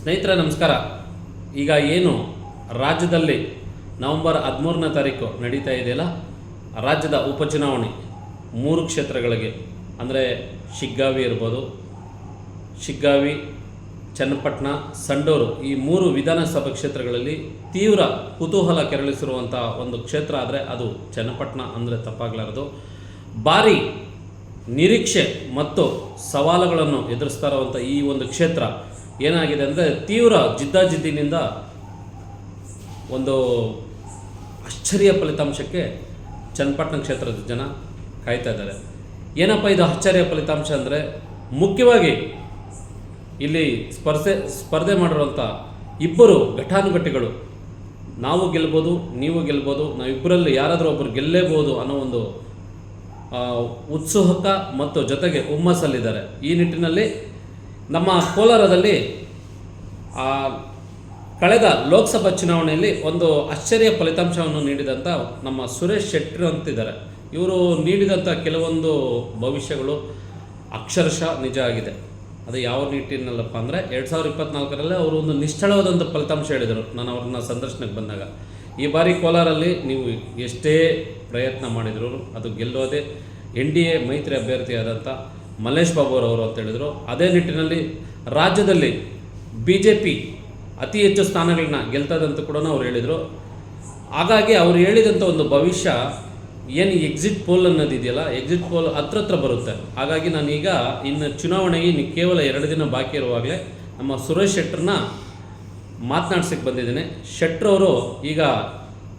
ಸ್ನೇಹಿತರೆ, ನಮಸ್ಕಾರ. ಈಗ ಏನು? ರಾಜ್ಯದಲ್ಲಿ ನವೆಂಬರ್ ಹದಿಮೂರನೇ ತಾರೀಕು ನಡೀತಾ ಇದೆಯಲ್ಲ? ರಾಜ್ಯದ ಉಪಚುನಾವಣೆ ಮೂರು ಕ್ಷೇತ್ರಗಳಿಗೆ, ಅಂದರೆ ಶಿಗ್ಗಾವಿ ಇರ್ಬೋದು, ಶಿಗ್ಗಾವಿ, ಚನ್ನಪಟ್ಟಣ, ಸಂಡೂರು, ಈ ಮೂರು ವಿಧಾನಸಭಾ ಕ್ಷೇತ್ರಗಳಲ್ಲಿ ತೀವ್ರ ಕುತೂಹಲ ಕೆರಳಿಸಿರುವಂಥ ಒಂದು ಕ್ಷೇತ್ರ ಆದರೆ ಅದು ಚನ್ನಪಟ್ಟಣ ಅಂದರೆ ತಪ್ಪಾಗಲಾರದು. ಭಾರಿ ನಿರೀಕ್ಷೆ ಮತ್ತು ಸವಾಲುಗಳನ್ನು ಎದುರಿಸ್ತಾ ಇರುವಂಥ ಈ ಒಂದು ಕ್ಷೇತ್ರ ಏನಾಗಿದೆ ಅಂದರೆ ತೀವ್ರ ಜಿದ್ದಾಜಿದ್ದಿನಿಂದ ಒಂದು ಆಶ್ಚರ್ಯ ಫಲಿತಾಂಶಕ್ಕೆ ಚನ್ನಪಟ್ಟಣ ಕ್ಷೇತ್ರದ ಜನ ಕಾಯ್ತಾ ಇದ್ದಾರೆ. ಏನಪ್ಪ ಇದು ಆಶ್ಚರ್ಯ ಫಲಿತಾಂಶ ಅಂದರೆ ಮುಖ್ಯವಾಗಿ ಇಲ್ಲಿ ಸ್ಪರ್ಧೆ ಸ್ಪರ್ಧೆ ಮಾಡಿರುವಂಥ ಇಬ್ಬರು ಘಟಾನುಘಟಿಗಳು. ನಾವು ಗೆಲ್ಬೋದು, ನೀವು ಗೆಲ್ಬೋದು, ನಾವಿಬ್ಬರಲ್ಲಿ ಯಾರಾದರೂ ಒಬ್ಬರು ಗೆಲ್ಲೇಬೋದು ಅನ್ನೋ ಒಂದು ಉತ್ಸಾಹಕ ಮತ್ತು ಜೊತೆಗೆ ಹುಮ್ಮಸ್ಸಲ್ಲಿದ್ದಾರೆ. ಈ ನಿಟ್ಟಿನಲ್ಲಿ ನಮ್ಮ ಕೋಲಾರದಲ್ಲಿ ಕಳೆದ ಲೋಕಸಭಾ ಚುನಾವಣೆಯಲ್ಲಿ ಒಂದು ಆಶ್ಚರ್ಯ ಫಲಿತಾಂಶವನ್ನು ನೀಡಿದಂಥ ನಮ್ಮ ಸುರೇಶ್ ಶೆಟ್ಟಿ ಅಂತಿದ್ದಾರೆ. ಇವರು ನೀಡಿದಂಥ ಕೆಲವೊಂದು ಭವಿಷ್ಯಗಳು ಅಕ್ಷರಶಃ ನಿಜ ಆಗಿದೆ. ಅದು ಯಾವ ನಿಟ್ಟಿನಲ್ಲಪ್ಪ ಅಂದರೆ, ಎರಡು ಸಾವಿರದ ಇಪ್ಪತ್ನಾಲ್ಕರಲ್ಲಿ ಅವರು ಒಂದು ನಿಷ್ಠಳವಾದಂಥ ಫಲಿತಾಂಶ ಹೇಳಿದರು ನಾನು ಅವ್ರನ್ನ ಸಂದರ್ಶನಕ್ಕೆ ಬಂದಾಗ. ಈ ಬಾರಿ ಕೋಲಾರಲ್ಲಿ ನೀವು ಎಷ್ಟೇ ಪ್ರಯತ್ನ ಮಾಡಿದ್ರು ಅದು ಗೆಲ್ಲೋದೇ ಎನ್ ಡಿ ಎ ಮೈತ್ರಿ ಅಭ್ಯರ್ಥಿಯಾದಂಥ ಮಲ್ಲೇಶ್ ಬಾಬು ಅವರು ಅಂತ ಹೇಳಿದರು. ಅದೇ ನಿಟ್ಟಿನಲ್ಲಿ ರಾಜ್ಯದಲ್ಲಿ ಬಿ ಜೆ ಪಿ ಅತಿ ಹೆಚ್ಚು ಸ್ಥಾನಗಳನ್ನ ಗೆಲ್ತದಂತ ಕೂಡ ಅವ್ರು ಹೇಳಿದರು. ಹಾಗಾಗಿ ಅವ್ರು ಹೇಳಿದಂಥ ಒಂದು ಭವಿಷ್ಯ ಏನು ಎಕ್ಸಿಟ್ ಪೋಲ್ ಅನ್ನೋದಿದೆಯಲ್ಲ ಎಕ್ಸಿಟ್ ಪೋಲ್ ಹತ್ರ ಹತ್ರ ಬರುತ್ತೆ. ಹಾಗಾಗಿ ನಾನೀಗ ಇನ್ನು ಚುನಾವಣೆಗೆ ಇನ್ನು ಕೇವಲ ಎರಡು ದಿನ ಬಾಕಿ ಇರುವಾಗಲೇ ನಮ್ಮ ಸುರೇಶ್ ಶೆಟ್ಟರ್ನ ಮಾತನಾಡ್ಸಕ್ಕೆ ಬಂದಿದ್ದೀನಿ. ಶೆಟ್ರವರು ಈಗ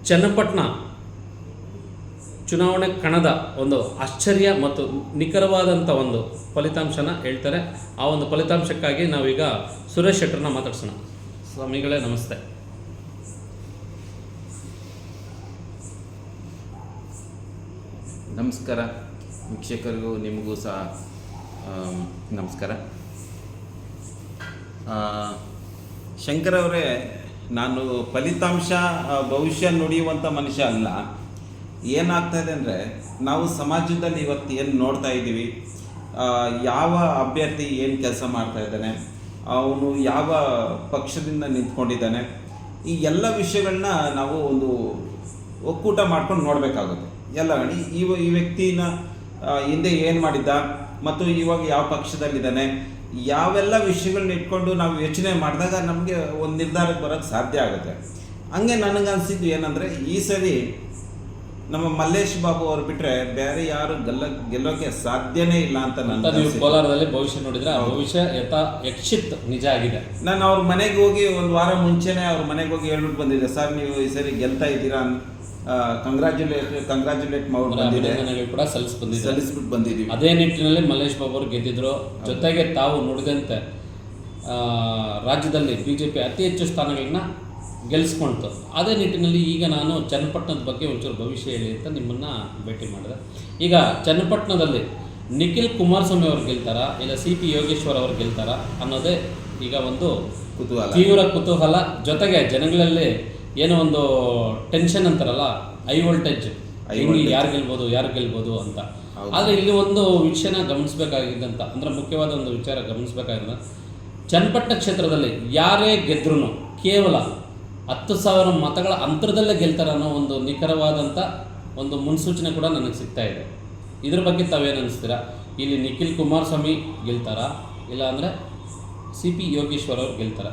ಚನ್ನಪಟ್ಟಣ ಚುನಾವಣೆ ಕಣದ ಒಂದು ಆಶ್ಚರ್ಯ ಮತ್ತು ನಿಖರವಾದಂಥ ಒಂದು ಫಲಿತಾಂಶನ ಹೇಳ್ತಾರೆ. ಆ ಒಂದು ಫಲಿತಾಂಶಕ್ಕಾಗಿ ನಾವೀಗ ಸುರೇಶ್ ಶೆಟ್ಟರ್ನ ಮಾತಾಡ್ಸೋಣ. ಸ್ವಾಮಿಗಳೇ, ನಮಸ್ತೆ. ನಮಸ್ಕಾರ. ವೀಕ್ಷಕರಿಗೂ ನಿಮಗೂ ಸಹ ನಮಸ್ಕಾರ. ಶಂಕರವರೇ ಶಂಕರ್ ನಾನು ಫಲಿತಾಂಶ ಭವಿಷ್ಯ ನುಡಿಯುವಂಥ ಮನುಷ್ಯ ಅಲ್ಲ. ಏನಾಗ್ತಾ ಇದೆ ಅಂದರೆ ನಾವು ಸಮಾಜದಲ್ಲಿ ಇವತ್ತು ಏನು ನೋಡ್ತಾ ಇದ್ದೀವಿ ಯಾವ ಅಭ್ಯರ್ಥಿ ಏನು ಕೆಲಸ ಮಾಡ್ತಾ ಇದ್ದಾನೆ, ಅವನು ಯಾವ ಪಕ್ಷದಿಂದ ನಿಂತ್ಕೊಂಡಿದ್ದಾನೆ, ಈ ಎಲ್ಲ ವಿಷಯಗಳನ್ನ ನಾವು ಒಂದು ಒಕ್ಕೂಟ ಮಾಡ್ಕೊಂಡು ನೋಡಬೇಕಾಗುತ್ತೆ. ಎಲ್ಲ, ಈ ಈ ವ್ಯಕ್ತಿನ ಹಿಂದೆ ಏನು ಮಾಡಿದ್ದ, ಮತ್ತು ಇವಾಗ ಯಾವ ಪಕ್ಷದಲ್ಲಿದ್ದಾನೆ, ಯಾವೆಲ್ಲ ವಿಷಯಗಳನ್ನ ಇಟ್ಕೊಂಡು ನಾವು ಯೋಚನೆ ಮಾಡಿದಾಗ ನಮಗೆ ಒಂದು ನಿರ್ಧಾರಕ್ಕೆ ಬರೋಕ್ಕೆ ಸಾಧ್ಯ ಆಗುತ್ತೆ. ಹಂಗೆ ನನಗನ್ಸಿದ್ದು ಏನಂದರೆ, ಈ ಸರಿ ನಮ್ಮ ಮಲ್ಲೇಶ್ ಬಾಬು ಅವ್ರು ಬಿಟ್ರೆ ಬೇರೆ ಯಾರು ಗೆಲ್ಲ ಗೆಲ್ಲೋಕೆ ಸಾಧ್ಯನೇ ಇಲ್ಲ ಅಂತ ನನ್ನ ನೀವು ಕೋಲಾರದಲ್ಲಿ ಭವಿಷ್ಯ ನೋಡಿದ್ರೆ ಆ ಭವಿಷ್ಯ ಯಥಾ ಯಕ್ಷಿತ್ ನಿಜ ಆಗಿದೆ. ನಾನು ಅವ್ರ ಮನೆಗೆ ಹೋಗಿ ಒಂದು ವಾರ ಮುಂಚೆನೇ ಅವ್ರ ಮನೆಗೆ ಹೋಗಿ ಹೇಳ್ಬಿಟ್ಟು ಬಂದಿದ್ದೆ ಸರ್ ನೀವು ಈ ಸರಿ ಗೆಲ್ತಾ ಇದ್ದೀರಾ? ಕಂಗ್ರ್ಯಾಚುಲೇಟ್ ಕಂಗ್ರ್ಯಾಚುಲೇಟ್ ಮಾಡಿ ಅವರ ಬಂದಿದೆ ಅಭಿನಂದನೆಗಳು ಕೂಡ ಸಲ್ಲಿಸ್ಬಿಟ್ಟು ಬಂದಿದ್ದೀವಿ. ಅದೇ ನಿಟ್ಟಿನಲ್ಲಿ ಮಲ್ಲೇಶ್ ಬಾಬು ಅವರು ಗೆದ್ದಿದ್ರು. ಜೊತೆಗೆ ತಾವು ನುಡಿದಂತೆ ಆ, ರಾಜ್ಯದಲ್ಲಿ ಬಿಜೆಪಿ ಅತಿ ಹೆಚ್ಚು ಸ್ಥಾನಗಳನ್ನ ಗೆಲ್ಲಿಸ್ಕೊಳ್ತು ಅದೇ ನಿಟ್ಟಿನಲ್ಲಿ ಈಗ ನಾನು ಚನ್ನಪಟ್ಟಣದ ಬಗ್ಗೆ ಒಂಚೂರು ಭವಿಷ್ಯ ಹೇಳಿ ಅಂತ ನಿಮ್ಮನ್ನು ಭೇಟಿ ಮಾಡಿದೆ. ಈಗ ಚನ್ನಪಟ್ಟಣದಲ್ಲಿ ನಿಖಿಲ್ ಕುಮಾರಸ್ವಾಮಿ ಅವ್ರು ಗೆಲ್ತಾರಾ ಇಲ್ಲ ಸಿ ಪಿ ಯೋಗೇಶ್ವರ್ ಅವ್ರು ಗೆಲ್ತಾರಾ ಅನ್ನೋದೇ ಈಗ ಒಂದು ಕುತೂಹಲ. ತೀವ್ರ ಕುತೂಹಲ. ಜೊತೆಗೆ ಜನಗಳಲ್ಲಿ ಏನೋ ಒಂದು ಟೆನ್ಷನ್ ಅಂತಾರಲ್ಲ ಹೈ ವೋಲ್ಟೇಜ್. ಹೆಂಗೆ ಯಾರು ಗೆಲ್ಬೋದು ಯಾರು ಗೆಲ್ಬೋದು ಅಂತ. ಆದರೆ ಇಲ್ಲಿ ಒಂದು ವಿಷಯನ ಗಮನಿಸಬೇಕಾಗಿದ್ದಂತ ಅಂದ್ರೆ ಮುಖ್ಯವಾದ ಒಂದು ವಿಚಾರ ಗಮನಿಸಬೇಕಾಗಿದ್ದ ಚನ್ನಪಟ್ಟಣ ಕ್ಷೇತ್ರದಲ್ಲಿ ಯಾರೇ ಗೆದ್ರೂ ಕೇವಲ ಹತ್ತು ಸಾವಿರ ಮತಗಳ ಅಂತರದಲ್ಲೇ ಗೆಲ್ತಾರೆ ಅನ್ನೋ ಒಂದು ನಿಖರವಾದಂಥ ಒಂದು ಮುನ್ಸೂಚನೆ ಕೂಡ ನನಗೆ ಸಿಗ್ತಾ ಇದೆ. ಇದ್ರ ಬಗ್ಗೆ ತಾವೇನು ಅನಿಸ್ತೀರಾ? ಇಲ್ಲಿ ನಿಖಿಲ್ ಕುಮಾರಸ್ವಾಮಿ ಗೆಲ್ತಾರಾ, ಇಲ್ಲ ಅಂದರೆ ಸಿ ಪಿ ಯೋಗೇಶ್ವರ್ ಅವ್ರು ಗೆಲ್ತಾರ.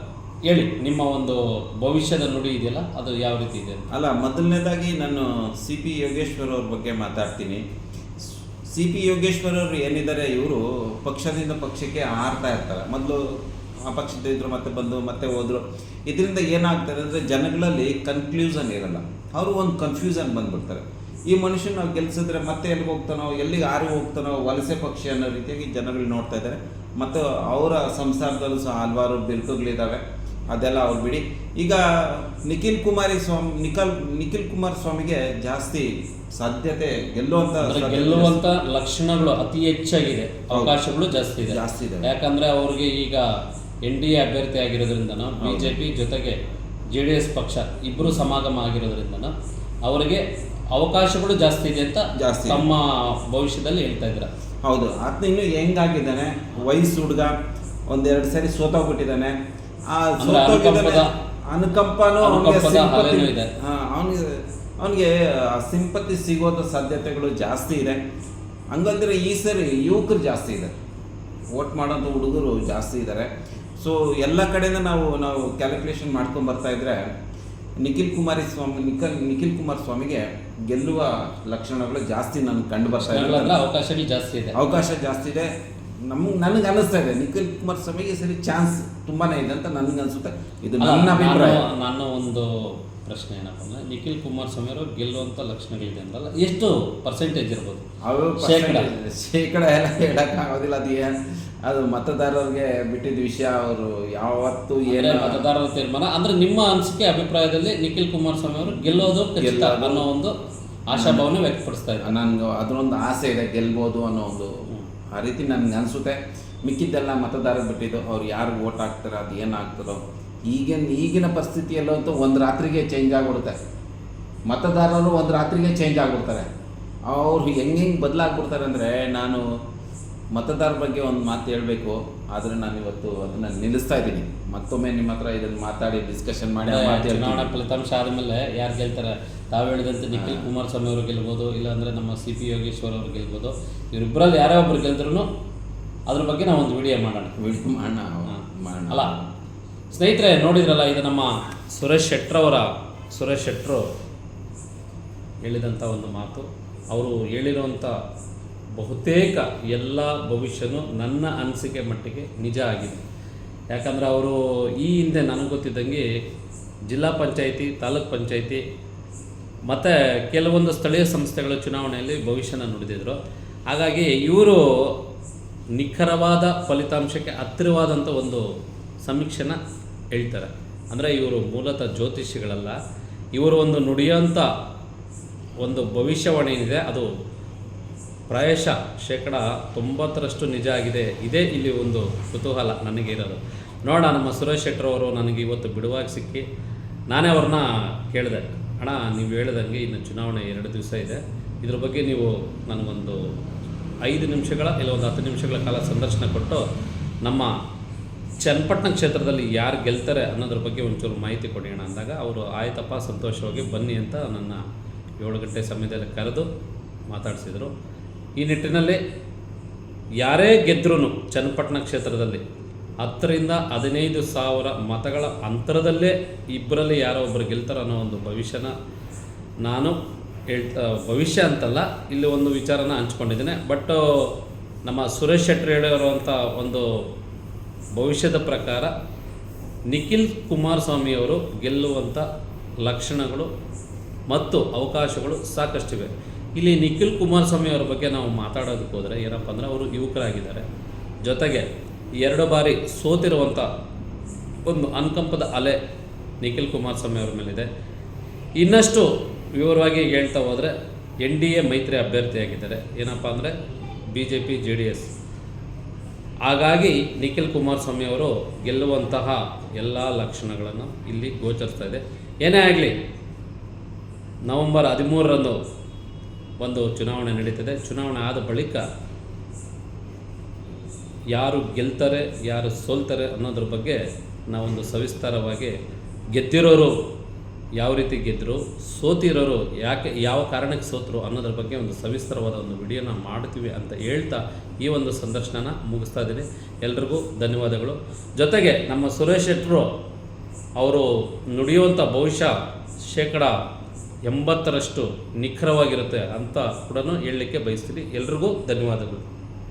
ಹೇಳಿ, ನಿಮ್ಮ ಒಂದು ಭವಿಷ್ಯದ ನುಡಿ ಇದೆಯಲ್ಲ, ಅದು ಯಾವ ರೀತಿ ಇದೆ ಅಲ್ಲ, ಮೊದಲನೇದಾಗಿ ನಾನು ಸಿ ಪಿ ಯೋಗೇಶ್ವರ್ ಅವ್ರ ಬಗ್ಗೆ ಮಾತಾಡ್ತೀನಿ. ಸಿ ಪಿ ಯೋಗೇಶ್ವರ್ ಅವರು ಏನಿದ್ದಾರೆ, ಇವರು ಪಕ್ಷದಿಂದ ಪಕ್ಷಕ್ಕೆ ಹಾರ್ತಾ ಇರ್ತಾರೆ. ಮೊದಲು ಆ ಪಕ್ಷದ ಇದ್ರು, ಮತ್ತೆ ಬಂದು, ಮತ್ತೆ ಹೋದ್ರು. ಇದರಿಂದ ಏನಾಗ್ತದೆ ಅಂದರೆ ಜನಗಳಲ್ಲಿ ಕನ್ಕ್ಲೂಷನ್ ಇರಲ್ಲ. ಅವರು ಒಂದು ಕನ್ಫ್ಯೂಷನ್ ಬಂದುಬಿಡ್ತಾರೆ. ಈ ಮನುಷ್ಯನ ನಾವು ಗೆಲ್ಸಿದ್ರೆ ಮತ್ತೆ ಎಲ್ಲಿಗೆ ಹೋಗ್ತಾನೋ ಎಲ್ಲಿಗೆ ಆರು ಹೋಗ್ತಾನೋ ವಲಸೆ ಪಕ್ಷಿ ಅನ್ನೋ ರೀತಿಯಾಗಿ ಜನಗಳು ನೋಡ್ತಾ ಇದ್ದಾರೆ. ಮತ್ತು ಅವರ ಸಂಸಾರದಲ್ಲೂ ಸಹ ಹಲವಾರು ಬಿರುಕುಗಳಿದ್ದಾವೆ ಅದೆಲ್ಲ ಅವ್ರು ಬಿಡಿ. ಈಗ ನಿಖಿಲ್ ಕುಮಾರಿ ಸ್ವಾಮಿ ನಿಖಲ್ ನಿಖಿಲ್ ಕುಮಾರ್ ಸ್ವಾಮಿಗೆ ಜಾಸ್ತಿ ಸಾಧ್ಯತೆ ಗೆಲ್ಲುವಂತ ಗೆಲ್ಲುವಂತ ಲಕ್ಷಣಗಳು ಅತಿ ಹೆಚ್ಚಾಗಿದೆ. ಅವಕಾಶಗಳು ಜಾಸ್ತಿ ಇದೆ. ಜಾಸ್ತಿ ಇದೆ. ಯಾಕಂದ್ರೆ ಅವ್ರಿಗೆ ಈಗ ಎನ್ ಡಿ ಎ ಅಭ್ಯರ್ಥಿ ಆಗಿರೋದ್ರಿಂದ ಬಿಜೆಪಿ ಜೊತೆಗೆ ಜೆ ಡಿ ಎಸ್ ಪಕ್ಷ ಇಬ್ಬರು ಸಮಾಗಮ ಆಗಿರೋದ್ರಿಂದ ಅವರಿಗೆ ಅವಕಾಶಗಳು ಜಾಸ್ತಿ ಇದೆ ಅಂತ ಜಾಸ್ತಿ. ತಮ್ಮ ಭವಿಷ್ಯದಲ್ಲಿ ಹೇಳ್ತಾ ಇದ್ದಾರೆ. ಹೌದು. ಆತ ಇನ್ನು ಹೆಂಗಾಗಿದ್ದಾನೆ? ವಯಸ್ಸು ಹುಡುಗ ಒಂದೆರಡು ಸರಿ ಸೋತೋಗ್ಬಿಟ್ಟಿದ್ದಾನೆ ಆ ಸೋತೋಗಿದ್ದಾನೆ. ಅನುಕಂಪನೂ ಅವನಿಗೆ ಸಿಂಪತಿ ಅವನಿಗೆ ಸಿಂಪತಿ ಸಿಗೋದ ಸಾಧ್ಯತೆಗಳು ಜಾಸ್ತಿ ಇದೆ. ಹಂಗಂದ್ರೆ ಈ ಸರಿ ಯುವಕರು ಜಾಸ್ತಿ ಇದೆ ವೋಟ್ ಮಾಡೋಂಥ ಹುಡುಗರು ಜಾಸ್ತಿ ಇದ್ದಾರೆ. ಸೊ ಎಲ್ಲ ಕಡೆಯಿಂದ ನಾವು ನಾವು ಕ್ಯಾಲ್ಕುಲೇಷನ್ ಮಾಡ್ಕೊಂಡು ಬರ್ತಾ ಇದ್ರೆ ನಿಖಿಲ್ ಕುಮಾರಿ ಸ್ವಾಮಿ ನಿಖಿಲ್ ನಿಖಿಲ್ ಕುಮಾರ್ ಸ್ವಾಮಿಗೆ ಗೆಲ್ಲುವ ಲಕ್ಷಣಗಳು ಜಾಸ್ತಿ ನನಗೆ ಕಂಡು ಬರ್ತಾ ಇಲ್ಲ ಇದೆ ಅವಕಾಶಗಳು ಜಾಸ್ತಿ ಇದೆ. ಅವಕಾಶ ಜಾಸ್ತಿ ಇದೆ. ನಮ್ಗೆ ನನಗೆ ಅನಿಸ್ತಾ ಇದೆ ನಿಖಿಲ್ ಕುಮಾರ್ ಸ್ವಾಮಿಗೆ ಸರಿ ಚಾನ್ಸ್ ತುಂಬಾನೇ ಇದೆ ಅಂತ ನನಗೆ ಅನಿಸುತ್ತೆ. ಇದು ನನ್ನ ಅಭಿಪ್ರಾಯ. ನಾನು- ನನ್ನ ಒಂದು ಪ್ರಶ್ನೆ ಏನಪ್ಪ ಅಂದ್ರೆ ನಿಖಿಲ್ ಕುಮಾರ್ ಸ್ವಾಮಿ ಅವರು ಗೆಲ್ಲುವಂತ ಲಕ್ಷಣಗಳಿದೆ ಅಂದ್ರಲ್ಲ ಎಷ್ಟು ಪರ್ಸೆಂಟೇಜ್ ಇರ್ಬೋದು? ಶೇಕಡ. ಎಲ್ಲ ಹೇಳಕ್ಕಾಗೋದಿಲ್ಲ ಅದು ಏನ್? ಅದು ಮತದಾರರಿಗೆ ಬಿಟ್ಟಿದ್ದ ವಿಷಯ ಅವರು ಯಾವತ್ತು ಏನು ಮತದಾರರ ತೀರ್ಮಾನ. ಅಂದ್ರೆ ನಿಮ್ಮ ಅನಿಸಿಕೆ ಅಭಿಪ್ರಾಯದಲ್ಲಿ ನಿಖಿಲ್ ಕುಮಾರಸ್ವಾಮಿ ಅವರು ಗೆಲ್ಲೋದು ಖಚಿತ ಅನ್ನೋ ಒಂದು ಆಶಾಭಾವನೆ ವ್ಯಕ್ತಪಡಿಸ್ತಾ ಇದ್ದಾರೆ. ನನ್ಗೆ ಅದರೊಂದು ಆಸೆ ಇದೆ ಗೆಲ್ಬೋದು ಅನ್ನೋ ಒಂದು ಆ ರೀತಿ ನನ್ಗೆ ಅನಿಸುತ್ತೆ. ಮಿಕ್ಕಿದ್ದೆಲ್ಲ ಮತದಾರರು ಬಿಟ್ಟಿದ್ದು ಅವ್ರು ಯಾರು ಓಟ್ ಹಾಕ್ತಾರೋ ಅದು ಏನಾಗ್ತಾರೋ ಈಗಿನ ಈಗಿನ ಪರಿಸ್ಥಿತಿಯಲ್ಲಂತೂ ಒಂದು ರಾತ್ರಿಗೆ ಚೇಂಜ್ ಆಗಿಬಿಡುತ್ತೆ. ಮತದಾರರು ಒಂದು ರಾತ್ರಿಗೆ ಚೇಂಜ್ ಆಗಿಬಿಡ್ತಾರೆ. ಅವ್ರು ಹೆಂಗೆ ಹೆಂಗೆ ಬದಲಾಗ್ಬಿಡ್ತಾರೆ ಅಂದರೆ ನಾನು ಮತದಾರ ಬಗ್ಗೆ ಒಂದು ಮಾತು ಹೇಳಬೇಕು. ಆದರೆ ನಾನು ಇವತ್ತು ಅದನ್ನು ನಿಲ್ಲಿಸ್ತಾ ಇದ್ದೀನಿ. ಮತ್ತೊಮ್ಮೆ ನಿಮ್ಮ ಹತ್ರ ಇದನ್ನು ಮಾತಾಡಿ ಡಿಸ್ಕಷನ್ ಮಾಡಿ ಚುನಾವಣಾ. ಫಲಿತಾಂಶ ಆದಮೇಲೆ ಯಾರು ಗೆಲ್ತಾರೆ? ತಾವು ಹೇಳಿದಂತೆ ನಿಖಿಲ್ ಕುಮಾರಸ್ವಾಮಿ ಅವರು ಗೆಲ್ಬೋದು ಇಲ್ಲಾಂದ್ರೆ ನಮ್ಮ ಸಿ ಪಿ ಯೋಗೇಶ್ವರ್ ಅವರು ಗೆಲ್ಬೋದು. ಇವರಿಬ್ಬರಲ್ಲಿ ಯಾರೇ ಒಬ್ರು ಗೆಲ್ದ್ರು ಅದ್ರ ಬಗ್ಗೆ ನಾವು ಒಂದು ವಿಡಿಯೋ ಮಾಡೋಣ. ವಿಡಿಯೋ ಮಾಡೋಣ ಮಾಡೋಣ. ಅಲ್ಲ ಸ್ನೇಹಿತರೆ ನೋಡಿದ್ರಲ್ಲ ಇದು ನಮ್ಮ ಸುರೇಶ್ ಶೆಟ್ರವರ ಸುರೇಶ್ ಶೆಟ್ರು ಹೇಳಿದಂಥ ಒಂದು ಮಾತು. ಅವರು ಹೇಳಿರುವಂಥ ಬಹುತೇಕ ಎಲ್ಲ ಭವಿಷ್ಯನೂ ನನ್ನ ಅನಿಸಿಕೆ ಮಟ್ಟಿಗೆ ನಿಜ ಆಗಿದೆ. ಯಾಕಂದರೆ ಅವರು ಈ ಹಿಂದೆ ನನಗೆ ಗೊತ್ತಿದ್ದಂಗೆ ಜಿಲ್ಲಾ ಪಂಚಾಯಿತಿ, ತಾಲೂಕ್ ಪಂಚಾಯಿತಿ, ಮತ್ತು ಕೆಲವೊಂದು ಸ್ಥಳೀಯ ಸಂಸ್ಥೆಗಳ ಚುನಾವಣೆಯಲ್ಲಿ ಭವಿಷ್ಯನ ನುಡಿದಿದ್ರು. ಹಾಗಾಗಿ ಇವರು ನಿಖರವಾದ ಫಲಿತಾಂಶಕ್ಕೆ ಹತ್ತಿರವಾದಂಥ ಒಂದು ಸಮೀಕ್ಷೆನ ಹೇಳ್ತಾರೆ. ಅಂದರೆ ಇವರು ಮೂಲತಃ ಜ್ಯೋತಿಷಿಗಳಲ್ಲ, ಇವರು ಒಂದು ನುಡಿಯೋಂಥ ಒಂದು ಭವಿಷ್ಯವಾಣಿ ಏನಿದೆ ಅದು ಪ್ರಾಯಶಃ ಶೇಕಡ ತೊಂಬತ್ತರಷ್ಟು ನಿಜ ಆಗಿದೆ. ಇದೇ ಇಲ್ಲಿ ಒಂದು ಕುತೂಹಲ ನನಗೆ ಇರೋದು. ನೋಡ ನಮ್ಮ ಸುರೇಶ್ ಶೆಟ್ಟರವರು ನನಗೆ ಇವತ್ತು ಬಿಡುವಾಗಿ ಸಿಕ್ಕಿ, ನಾನೇ ಅವ್ರನ್ನ ಕೇಳಿದೆ. ಅಣ್ಣ, ನೀವು ಹೇಳ್ದಂಗೆ ಇನ್ನು ಚುನಾವಣೆ ಎರಡು ದಿವಸ ಇದೆ. ಇದ್ರ ಬಗ್ಗೆ ನೀವು ನನಗೊಂದು ಐದು ನಿಮಿಷಗಳ ಇಲ್ಲ ಒಂದು ಹತ್ತು ನಿಮಿಷಗಳ ಕಾಲ ಸಂದರ್ಶನ ಕೊಟ್ಟು, ನಮ್ಮ ಚನ್ನಪಟ್ಟಣ ಕ್ಷೇತ್ರದಲ್ಲಿ ಯಾರು ಗೆಲ್ತಾರೆ ಅನ್ನೋದ್ರ ಬಗ್ಗೆ ಒಂಚೂರು ಮಾಹಿತಿ ಕೊಡಿ ಅಣ್ಣ. ಅಂದಾಗ ಅವರು ಆಯ್ತಪ್ಪ, ಸಂತೋಷವಾಗಿ ಬನ್ನಿ ಅಂತ ನನ್ನ ಏಳು ಗಂಟೆ ಸಮಯದಲ್ಲಿ ಕರೆದು ಮಾತಾಡಿಸಿದರು. ಈ ನಿಟ್ಟಿನಲ್ಲಿ ಯಾರೇ ಗೆದ್ರೂ ಚನ್ನಪಟ್ಟಣ ಕ್ಷೇತ್ರದಲ್ಲಿ ಹತ್ತರಿಂದ ಹದಿನೈದು ಸಾವಿರ ಮತಗಳ ಅಂತರದಲ್ಲೇ ಇಬ್ಬರಲ್ಲಿ ಯಾರೋ ಒಬ್ಬರು ಗೆಲ್ತಾರೋ ಅನ್ನೋ ಒಂದು ಭವಿಷ್ಯನ ನಾನು ಹೇಳ್ತಾ ಭವಿಷ್ಯ ಅಂತಲ್ಲ, ಇಲ್ಲಿ ಒಂದು ವಿಚಾರನ ಹಂಚ್ಕೊಂಡಿದ್ದೇನೆ. ಬಟ್ ನಮ್ಮ ಸುರೇಶ್ ಶೆಟ್ಟಿ ಹೇಳಿರುವಂಥ ಒಂದು ಭವಿಷ್ಯದ ಪ್ರಕಾರ ನಿಖಿಲ್ ಕುಮಾರಸ್ವಾಮಿಯವರು ಗೆಲ್ಲುವಂಥ ಲಕ್ಷಣಗಳು ಮತ್ತು ಅವಕಾಶಗಳು ಸಾಕಷ್ಟಿವೆ. ಇಲ್ಲಿ ನಿಖಿಲ್ ಕುಮಾರಸ್ವಾಮಿ ಅವರ ಬಗ್ಗೆ ನಾವು ಮಾತಾಡೋದಕ್ಕೆ ಹೋದರೆ ಏನಪ್ಪ ಅಂದರೆ ಅವರು ಯುವಕರಾಗಿದ್ದಾರೆ. ಜೊತೆಗೆ ಎರಡು ಬಾರಿ ಸೋತಿರುವಂಥ ಒಂದು ಅನುಕಂಪದ ಅಲೆ ನಿಖಿಲ್ ಕುಮಾರಸ್ವಾಮಿ ಅವರ ಮೇಲಿದೆ. ಇನ್ನಷ್ಟು ವಿವರವಾಗಿ ಹೇಳ್ತಾ ಹೋದರೆ ಎನ್ ಡಿ ಎ ಮೈತ್ರಿ ಅಭ್ಯರ್ಥಿಯಾಗಿದ್ದಾರೆ ಏನಪ್ಪ ಅಂದರೆ B J P, J D S. ಹಾಗಾಗಿ ನಿಖಿಲ್ ಕುಮಾರಸ್ವಾಮಿ ಅವರು ಗೆಲ್ಲುವಂತಹ ಎಲ್ಲ ಲಕ್ಷಣಗಳನ್ನು ಇಲ್ಲಿ ಗೋಚರಿಸ್ತಾ ಇದೆ. ಏನೇ ಆಗಲಿ, ನವಂಬರ್ ಹದಿಮೂರರಂದು ಒಂದು ಚುನಾವಣೆ ನಡೀತದೆ. ಚುನಾವಣೆ ಆದ ಬಳಿಕ ಯಾರು ಗೆಲ್ತಾರೆ, ಯಾರು ಸೋಲ್ತಾರೆ ಅನ್ನೋದ್ರ ಬಗ್ಗೆ ನಾವೊಂದು ಸವಿಸ್ತಾರವಾಗಿ ಗೆದ್ದಿರೋರು ಯಾವ ರೀತಿ ಗೆದ್ದರು ಸೋತಿರೋರು ಯಾಕೆ, ಯಾವ ಕಾರಣಕ್ಕೆ ಸೋತರು ಅನ್ನೋದ್ರ ಬಗ್ಗೆ ಒಂದು ಸವಿಸ್ತಾರವಾದ ಒಂದು ವಿಡಿಯೋನ ಮಾಡ್ತೀವಿ ಅಂತ ಹೇಳ್ತಾ ಈ ಒಂದು ಸಂದರ್ಶನನ ಮುಗಿಸ್ತಾ ಇದ್ದೀನಿ. ಎಲ್ರಿಗೂ ಧನ್ಯವಾದಗಳು. ಜೊತೆಗೆ ನಮ್ಮ ಸುರೇಶ್ ಶೆಟ್ಟರು ಅವರು ನುಡಿಯುವಂಥ ಭವಿಷ್ಯ ಶೇಕಡ ಎಂಬತ್ತರಷ್ಟು ನಿಖರವಾಗಿರುತ್ತೆ ಅಂತ ಕೂಡ ಹೇಳಲಿಕ್ಕೆ ಬಯಸ್ತೀನಿ. ಎಲ್ರಿಗೂ ಧನ್ಯವಾದಗಳು.